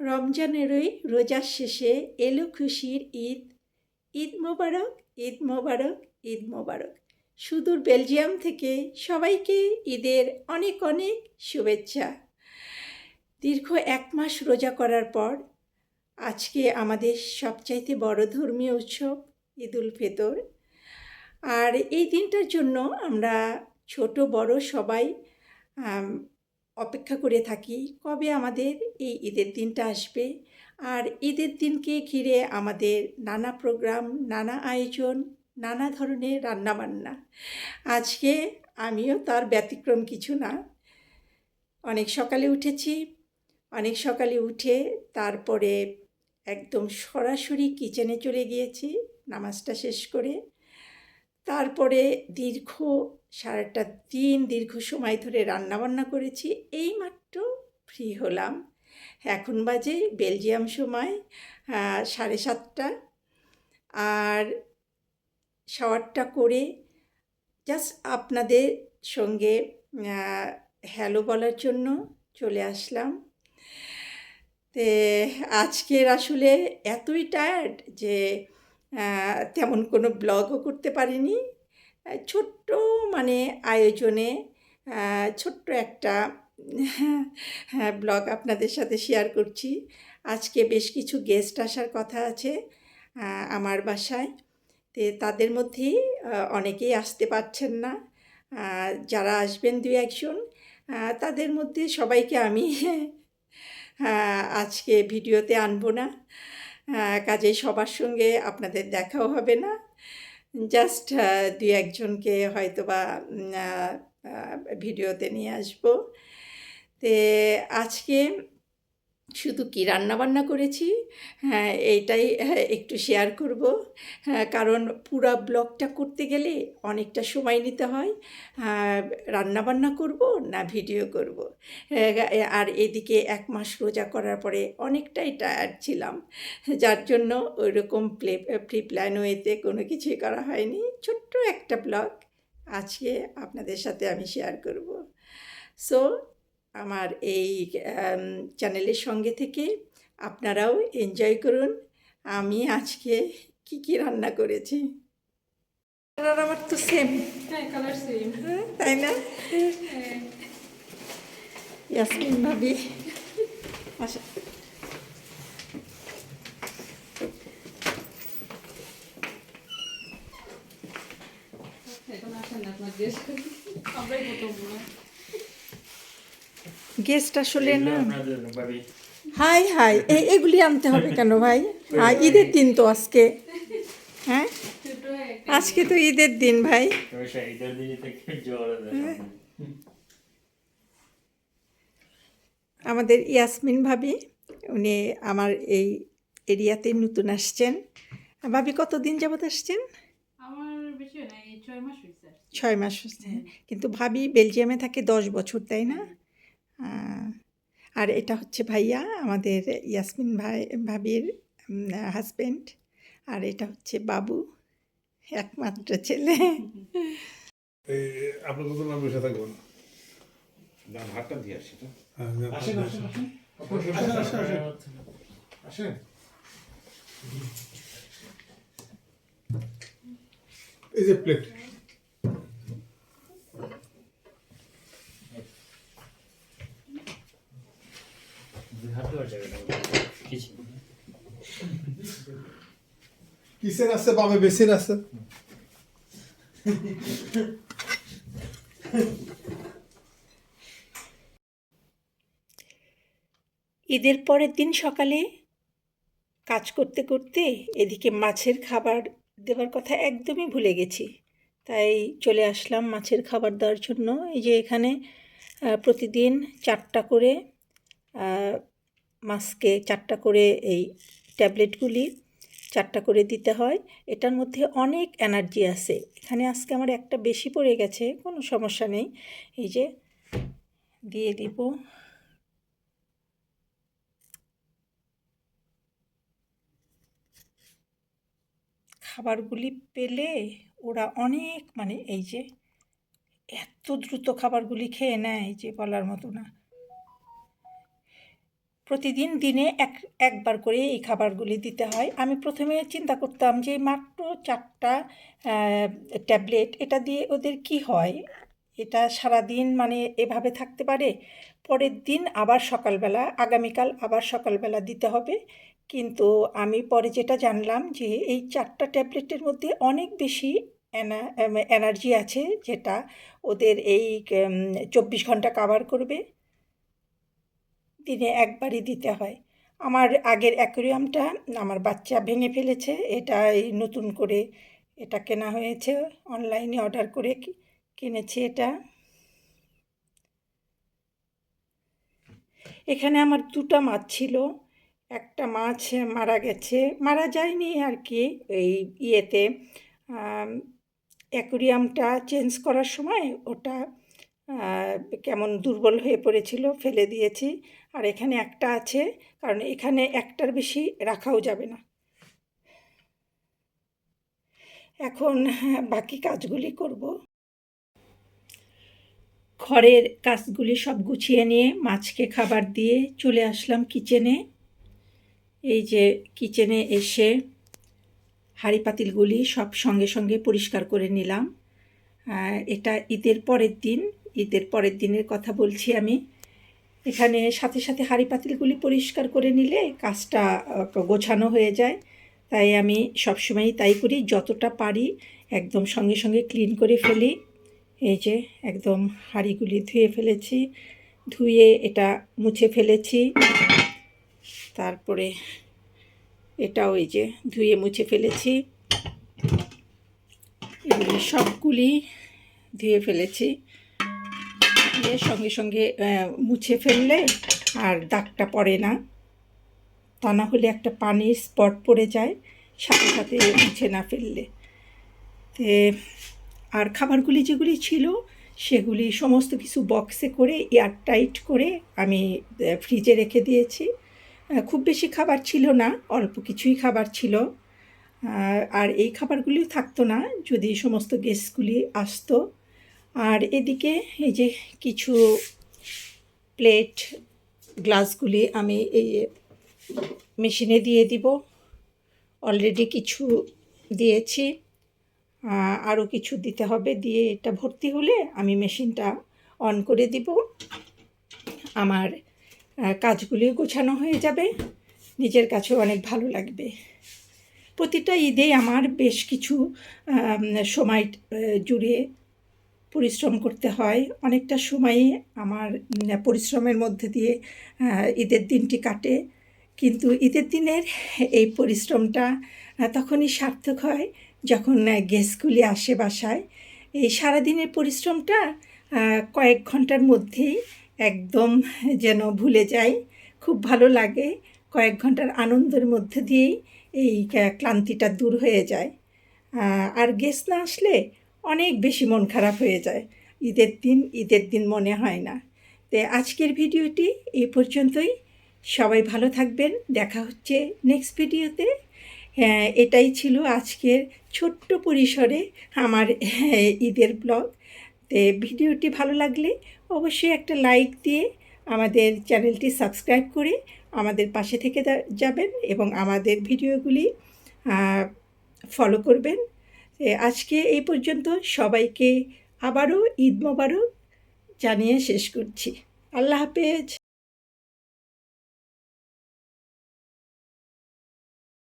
রমজানেরই রোজার শেষে এলো খুশির ঈদ। ঈদ মোবারক ঈদ মোবারক ঈদ মোবারক। সুদূর বেলজিয়াম থেকে সবাইকে ঈদের অনেক অনেক শুভেচ্ছা। দীর্ঘ এক মাস রোজা করার পর আজকে আমাদের সবচাইতে বড় ধর্মীয় উৎসব ঈদ উল ফিতর। আর এই দিনটার জন্য আমরা ছোট, বড় সবাই অপেক্ষা করে থাকি কবে আমাদের এই ঈদের দিনটা আসবে। আর ঈদের দিনকে ঘিরে আমাদের নানা প্রোগ্রাম, নানা আয়োজন, নানা ধরনের রান্নাবান্না। আজকে আমিও তার ব্যতিক্রম কিছু না। অনেক সকালে উঠেছি, অনেক সকালে উঠে তারপরে একদম সরাসরি কিচেনে চলে গিয়েছি, নামাজটা শেষ করে। তারপরে দীর্ঘ সারাটা দিন দীর্ঘ সময় ধরে রান্নাবান্না করেছি, এইমাত্র ফ্রি হলাম। এখন বাজে বেলজিয়াম সময় সাড়ে সাতটা। আর শাওয়ারটা করে জাস্ট আপনাদের সঙ্গে হ্যালো বলার জন্য চলে আসলাম। তে, আজকের আসলে এতই টায়ার্ড যে তেমন কোনো ব্লগও করতে পারিনি। ছোট্ট মানে আয়োজনে ছোট্ট একটা হ্যাঁ ব্লগ আপনাদের সাথে শেয়ার করছি। আজকে বেশ কিছু গেস্ট আসার কথা আছে আমার বাসায়। তে তাদের মধ্যেই অনেকেই আসতে পারছেন না। যারা আসবেন দুই একজন তাদের মধ্যে সবাইকে আমি আজকে ভিডিওতে আনব না। কাজে সবার সঙ্গে আপনাদের দেখাও হবে না। জাস্ট দু একজনকে হয়তো বা ভিডিওতে নিয়ে আসব। তে আজকে শুধু কি রান্নাবান্না করেছি? হ্যাঁ এইটাই হ্যাঁ, একটু শেয়ার করব। হ্যাঁ কারণ পুরা ব্লগটা করতে গেলে অনেকটা সময় নিতে হয়। আহ, রান্নাবান্না করব না ভিডিও করব? হ্যাঁ, আর এদিকে এক মাস রোজা করার পরে অনেকটাই টায়ার্ড ছিলাম। যার জন্য ওই রকম প্লে প্রি প্ল্যান ওয়েতে কোনো কিছুই করা হয়নি। ছোট্ট একটা ব্লগ আজকে আপনাদের সাথে আমি শেয়ার করব। সো আমার এই চ্যানেলের সঙ্গে থেকে আপনারাও এনজয় করুন। আমি আজকে কি কি রান্না করেছি? আমার তো সেম হ্যাঁ কালার সেম তাই না? ইয়াসমিন ভাবি। আচ্ছা। এখন আসেন আপনার দেশ। আমরাই প্রথম হয়। গেস্ট আসলে না। হাই হাই। এগুলি আনতে হবে কেন ভাই? হ্যাঁ ঈদের দিন তো আজকে। হ্যাঁ? আজকে তো ঈদের দিন ভাই। দেয় আমাদের ইয়াসমিন ভাবি উনি আমার এই এরিয়াতে নতুন আসছেন। ভাবি কতদিন যাবত আসছেন? হয় ছয় মাস হয়েছে কিন্তু ভাবি বেলজিয়ামে থাকে দশ বছর তাই না? আহ, আর এটা হচ্ছে ভাইয়া আমাদের ইয়াসমিন ভাই ভাবির হাজব্যান্ড আর এটা হচ্ছে বাবু একমাত্র ছেলে। এই কত নাম বসে থাকবেন। না দিয়ে আসি তো। হ্যাঁ, আসেন, আসেন। আসেন এই যে প্লেট দুই হাতে হয়ে যাবে কিছু কিসের আছে? আছে। ঈদের পরের দিন সকালে কাজ করতে করতে এদিকে মাছের খাবার দেওয়ার কথা একদমই ভুলে গেছি। তাই চলে আসলাম মাছের খাবার দেওয়ার জন্য। এই যে এখানে প্রতিদিন চারটা করে মাছকে চারটা করে এই ট্যাবলেটগুলি চারটা করে দিতে হয়। এটার মধ্যে অনেক এনার্জি আছে। এখানে আজকে আমার একটা বেশি পড়ে গেছে, কোনো সমস্যা নেই। এই যে দিয়ে দিব। খাবারগুলি পেলে ওরা অনেক মানে এই যে এত দ্রুত খাবারগুলি খেয়ে নেয় যে বলার মতো না। প্রতিদিন দিনে এক, একবার করে এই খাবারগুলি দিতে হয়। আমি প্রথমে চিন্তা করতাম যে, মাত্র চারটা ট্যাবলেট এটা দিয়ে ওদের কি হয়? এটা সারাদিন মানে এভাবে থাকতে পারে? পরের দিন আবার সকালবেলা, আগামীকাল আবার সকালবেলা দিতে হবে। কিন্তু আমি পরে যেটা জানলাম যে, এই চারটা ট্যাবলেটের মধ্যে অনেক বেশি এনার্জি আছে, যেটা ওদের এই চব্বিশ ঘণ্টা কাভার করবে। দিনে একবারই দিতে হয়। আমার আগের অ্যাকোরিয়ামটা আমার বাচ্চা ভেঙে ফেলেছে এটা নতুন করে এটা কেনা হয়েছে, অনলাইনে অর্ডার করে কিনেছি এটা। এখানে আমার দুটো মাছ ছিল, একটা মাছ মারা গেছে, মারা যায়নি আর কি, এই ইয়েতে অ্যাকোরিয়ামটা চেঞ্জ করার সময় ওটা কেমন দুর্বল হয়ে পড়েছিল, ফেলে দিয়েছি। আর এখানে একটা আছে, কারণ এখানে একটার বেশি রাখাও যাবে না। এখন বাকি কাজগুলি করব। ঘরের কাজগুলি সব গুছিয়ে নিয়ে মাছকে খাবার দিয়ে চলে আসলাম কিচেনে। এই যে কিচেনে এসে হাঁড়ি পাতিলগুলি সব সঙ্গে সঙ্গে পরিষ্কার করে নিলাম। এটা ঈদের পরের দিন। ঈদের পরের দিনের কথা বলছি আমি। এখানে সাথে সাথে হাঁড়ি পাতিলগুলি পরিষ্কার করে নিলে কাজটা গোছানো হয়ে যায়। তাই আমি সবসময়ই তাই করি, যতটা পারি একদম সঙ্গে সঙ্গে ক্লিন করে ফেলি। এই যে একদম হাঁড়িগুলি ধুয়ে ফেলেছি, ধুয়ে এটা মুছে ফেলেছি। তারপরে এটাও এই যে ধুয়ে মুছে ফেলেছি। এগুলি সবগুলি ধুয়ে ফেলেছি। দিয়ে সঙ্গে সঙ্গে মুছে ফেললে আর দাগটা পড়ে না। তা না হলে একটা পানির স্পট পড়ে যায়, সাথে সাথে মুছে না ফেললে। তে আর খাবারগুলি যেগুলি ছিল, সেগুলি সমস্ত কিছু বক্সে করে, এয়ারটাইট করে আমি ফ্রিজে রেখে দিয়েছি। খুব বেশি খাবার ছিল না, অল্প কিছুই খাবার ছিল। আর এই খাবারগুলিও থাকতো না, যদি সমস্ত গেস্টগুলি আসতো। আর এদিকে এই যে কিছু প্লেট গ্লাসগুলি আমি এই মেশিনে দিয়ে দিব। অলরেডি কিছু দিয়েছি। আরও কিছু দিতে হবে। দিয়ে এটা ভর্তি হলে আমি মেশিনটা অন করে দিব। আমার কাজগুলি গোছানো হয়ে যাবে। নিজের কাছেও অনেক ভালো লাগবে। প্রতিটা ঈদে আমার বেশ কিছু সময় জুড়ে পরিশ্রম করতে হয়। অনেকটা সময়ই আমার পরিশ্রমের মধ্যে দিয়ে ঈদের দিনটি কাটে। কিন্তু ঈদের দিনের এই পরিশ্রমটা তখনই সার্থক হয় যখন গেস্টগুলি আসে বাসায়। এই সারাদিনের পরিশ্রমটা কয়েক ঘণ্টার মধ্যেই একদম যেন ভুলে যাই। খুব ভালো লাগে কয়েক ঘণ্টার আনন্দের মধ্যে দিয়েই এই ক্লান্তিটা দূর হয়ে যায়। আর গেস্ট না আসলে অনেক বেশি মন খারাপ হয়ে যায়। ঈদের দিন ঈদের দিন মনে হয় না। তো আজকের ভিডিওটি এই পর্যন্তই। সবাই ভালো থাকবেন। দেখা হচ্ছে নেক্সট ভিডিওতে। হ্যাঁ এটাই ছিল আজকের ছোট্ট পরিসরে আমার হ্যাঁ, ঈদের ব্লগ তো ভিডিওটি ভালো লাগলে অবশ্যই একটা লাইক দিয়ে আমাদের চ্যানেলটি সাবস্ক্রাইব করে আমাদের পাশে থেকে যাবেন এবং আমাদের ভিডিওগুলি ফলো করবেন। আজকে এই পর্যন্ত সবাইকে আবারও ঈদ মোবারক জানিয়ে শেষ করছি। আল্লাহ হাফেজ।